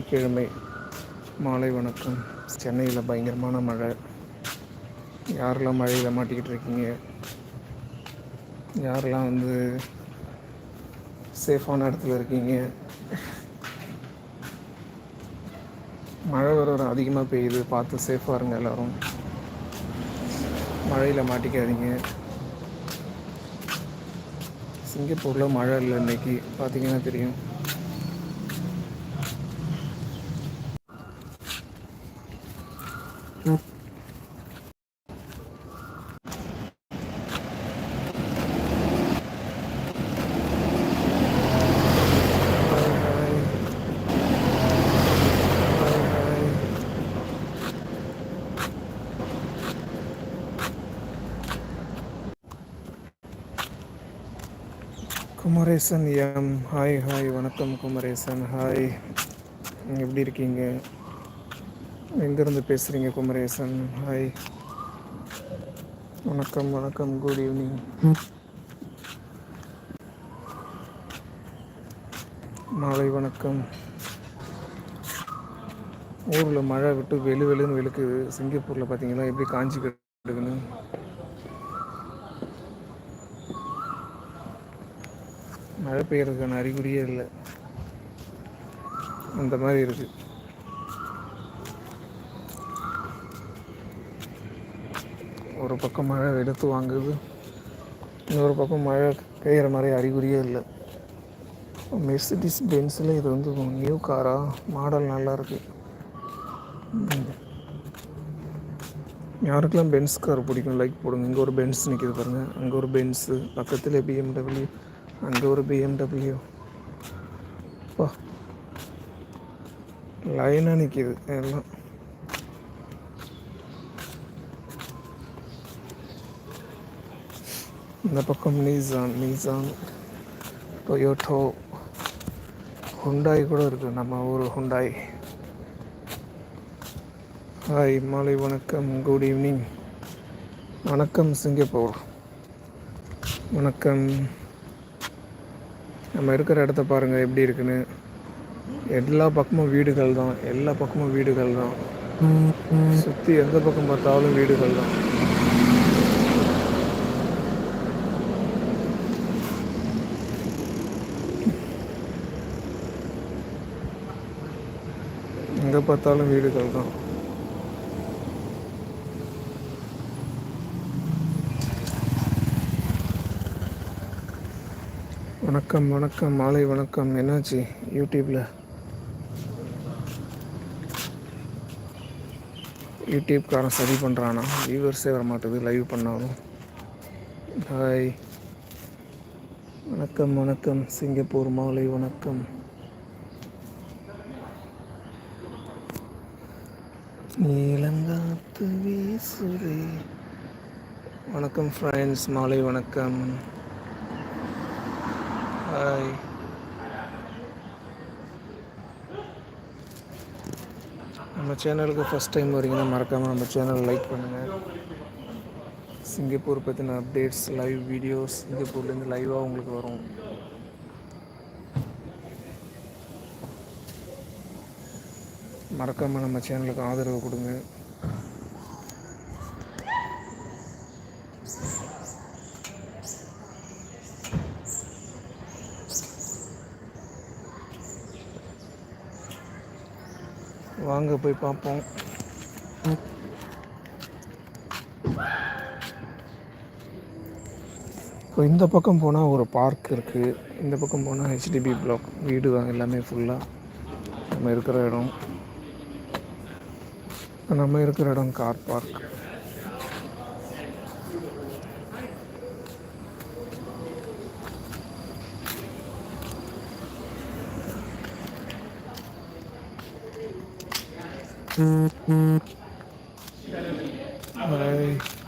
சனிக்கிழமை மாலை வணக்கம். சென்னையில் பயங்கரமான மழை. யாரெல்லாம் மழையில் மாட்டிக்கிட்டு இருக்கீங்க? யாரெல்லாம் வந்து சேஃபான இடத்துல இருக்கீங்க? மழை வர வர அதிகமாக பெய்யுது. பார்த்து சேஃபாக இருங்க எல்லோரும். மழையில் மாட்டிக்காதீங்க. சிங்கப்பூரில் மழை இல்லை இன்றைக்கி பார்த்தீங்கன்னா தெரியும். குமரேசன் எம் ஹாய் ஹாய் வணக்கம் குமரேசன். ஹாய். எப்படி இருக்கீங்க? எங்கேருந்து பேசுகிறீங்க குமரேசன்? ஹாய் வணக்கம் வணக்கம். குட் ஈவினிங் மாலை வணக்கம். ஊரில் மழை விட்டு வெளு வெளுன்னு வெளுக்குது சிங்கப்பூரில் பார்த்தீங்களா எப்படி காஞ்சி கிடக்குன்னு மழை பெய்யறதுக்கான அறிகுறியே இல்லை. அந்த மாதிரி இருக்குது ஒரு பக்கம் மழை எடுத்து வாங்குது. இன்னொரு பக்கம் மழை பெய்கிற மாதிரி அறிகுறியே இல்லை. மெர்சிடிஸ் பென்ஸில் இது வந்து நியூ காராக மாடல் நல்லாயிருக்கு யாருக்கெல்லாம் பென்ஸ் கார் பிடிக்கும்? லைக் போடுங்க. இங்கே ஒரு பென்ஸ் நிற்கிது பாருங்கள் அங்கே ஒரு பென்ஸு பக்கத்தில் பிஎம்டபிள்யூ அங்கே ஒரு பிஎம்டபிள்யூ பா. லைனாக நிற்கிது எல்லாம். இந்த பக்கம் நீசான் நீசான் டொயோட்டோ ஹுண்டாய் கூட இருக்குது நம்ம ஊர் ஹுண்டாய் ஹாய் மாலை வணக்கம். குட் ஈவினிங் வணக்கம் சிங்கப்பூர். வணக்கம். நம்ம இருக்கிற இடத்த பாருங்கள் எப்படி இருக்குன்னு. எல்லா பக்கமும் வீடுகள் தான். எல்லா பக்கமும் வீடுகள் தான். சுற்றி எந்த பக்கம் பார்த்தாலும் வீடுகள் தான். எங்கே பார்த்தாலும் வீடுகள் தான். வணக்கம் வணக்கம் மாலை வணக்கம். என்னாச்சு யூடியூப்பில் யூடியூப்காரன் சரி பண்ணுறானா வியூவர்ஸே வரமாட்டேது லைவ் பண்ணாலும். ஹாய் வணக்கம் வணக்கம். சிங்கப்பூர் மாலை வணக்கம். நீலங்காத்து வீசுதே வணக்கம் ஃப்ரெண்ட்ஸ் மாலை வணக்கம். ஹாய் நம்ம சேனலுக்கு ஃபஸ்ட் டைம் வரீங்கன்னா மறக்காமல் நம்ம சேனலை லைக் பண்ணுங்கள் சிங்கப்பூர் பற்றின அப்டேட்ஸ் லைவ் வீடியோஸ் சிங்கப்பூர்லேருந்து லைவாக உங்களுக்கு வரும். மறக்காமல் நம்ம சேனலுக்கு ஆதரவு கொடுங்க. வாங்க போய் பார்ப்போம். இப்போ இந்த பக்கம் போனால் ஒரு பார்க் இருக்குது இந்த பக்கம் போனால் ஹெச்டிபி பிளாக் வீடு தான் எல்லாமே ஃபுல்லாக நம்ம இருக்கிற இடம். நம்ம இருக்கிற இடம் கார் பார்க் Bye.